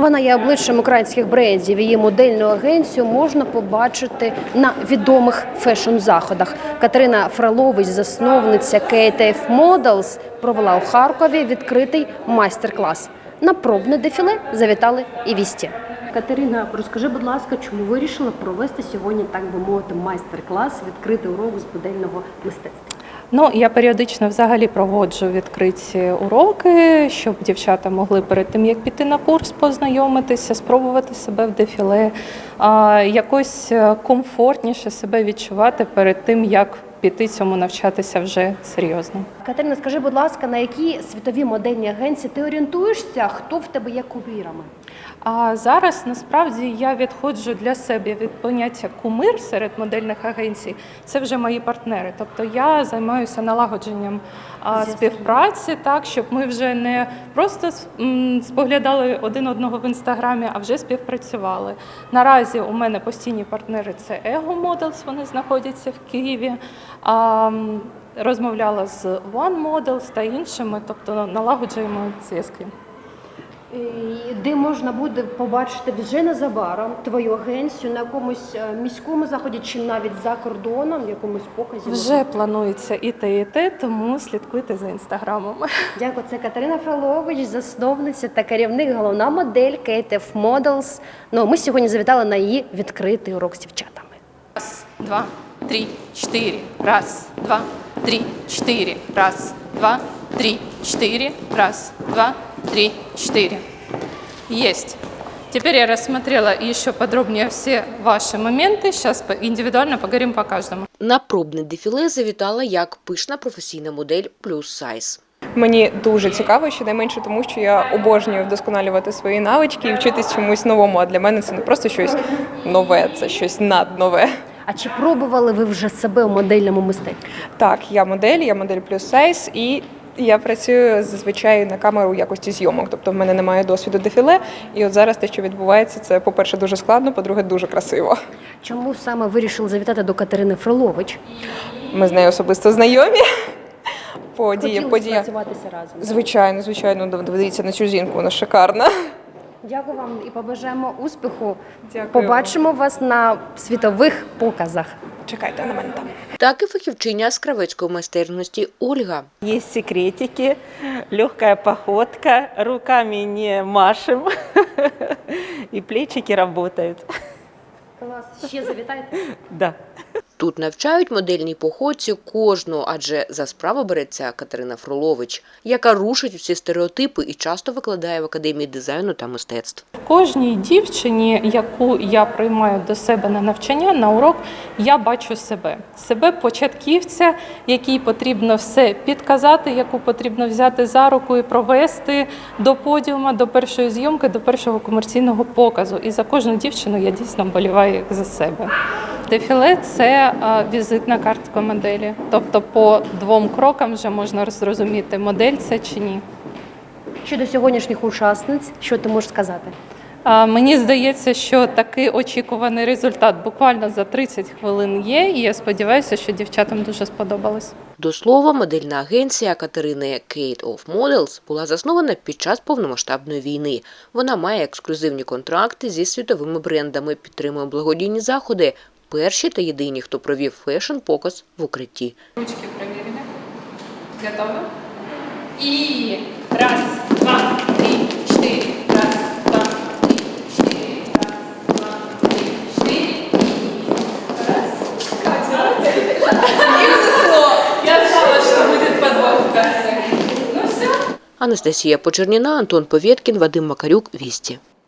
Вона є обличчям українських брендів. Її модельну агенцію можна побачити на відомих фешн-заходах. Катерина Фролович, засновниця KTF Models, провела у Харкові відкритий майстер-клас. На пробне дефіле завітали і вісті. Катерина, розкажи, будь ласка, чому вирішила провести сьогодні, так би мовити, майстер-клас, відкритий урок з модельного мистецтва? Ну, я періодично взагалі проводжу відкриті уроки, щоб дівчата могли перед тим, як піти на курс, познайомитися, спробувати себе в дефіле, а, якось е, комфортніше себе відчувати перед тим, як піти цьому навчатися вже серйозно. Катерина, скажи, будь ласка, на які світові модельні агенції ти орієнтуєшся? Хто в тебе є кумірами? А зараз насправді я відходжу для себе від поняття кумир серед модельних агенцій. Це вже мої партнери. Тобто я займаюся налагодженням співпраці, так щоб ми вже не просто споглядали один одного в інстаграмі, а вже співпрацювали. Наразі у мене постійні партнери це Ego Models, вони знаходяться в Києві. Розмовляла з One Models та іншими, тобто налагоджуємо зв'язки І Де можна буде побачити вже незабаром твою агенцію на якомусь е, міському заході чи навіть за кордоном, в якомусь показі? Вже планується і те, і те, тому слідкуйте за інстаграмом. Дякую. Це Катерина Фролович, засновниця та керівник, головна модель KTF Models. Ну, ми сьогодні завітали на її відкритий урок з дівчатами. Раз, два, три, четыре. Раз, два, три, четыре. Раз, два, три, четыре. Раз, два, три, четыре. Есть. Теперь я рассмотрела еще подробнее все ваши моменты. Сейчас индивидуально поговорим по каждому. На пробне дефіле завітала як пишна професійна модель плюс сайз. Мені дуже цікаво, щонайменше тому, що я обожнюю вдосконалювати свої навички і вчитись чомусь новому. А для мене це не просто щось нове, це щось наднове. А чи пробували ви вже себе у модельному мистецтві? Так, я модель, я модель плюс сайз і. Я працюю зазвичай на камеру у якості зйомок, тобто в мене немає досвіду дефіле. І от зараз те, що відбувається, це, по-перше, дуже складно, по-друге, дуже красиво. Чому саме вирішили завітати до Катерини Фролович? Ми з нею особисто знайомі. Подія, подія. працюватися разом. Звичайно, звичайно, дивіться на цю жінку, вона шикарна. Дякую вам і побажаємо успіху. Дякую. Побачимо вас на світових показах. Чекайте на мене там. Так і фахівчиня з кравецької майстерності Ольга. Есть секретики, легкая походка, руками не машем, и плечики работают. Клас, ще завітайте. Да. Тут навчають модельній походці кожну, адже за справу береться Катерина Фролович, яка рушить усі стереотипи і часто викладає в академії дизайну та мистецтв. Кожній дівчині, яку я приймаю до себе на навчання, на урок, я бачу себе. Себе початківця, якій потрібно все підказати, яку потрібно взяти за руку і провести до подіума, до першої зйомки, до першого комерційного показу. І за кожну дівчину я дійсно боліваю як за себе. Дефіле це візитна картка моделі. Тобто по двом крокам вже можна зрозуміти, модель це чи ні. Щодо сьогоднішніх учасниць, що ти можеш сказати? Мені здається, що такий очікуваний результат буквально за 30 хвилин є, і я сподіваюся, що дівчатам дуже сподобалось. До слова, модельна агенція Катерини Kate of Models була заснована під час повномасштабної війни. Вона має ексклюзивні контракти зі світовими брендами, підтримує благодійні заходи. Перші та єдині, хто провів фешн-показ в укритті. Ручки перевірені. Готові? І раз, два, три, чотири. Раз, два, три, чотири. Раз, два, три, чотири. Раз. Я знала, що буде подвох. Ну все. Анастасія Почерніна, Антон Повєткін, Вадим Макарюк, Вісті.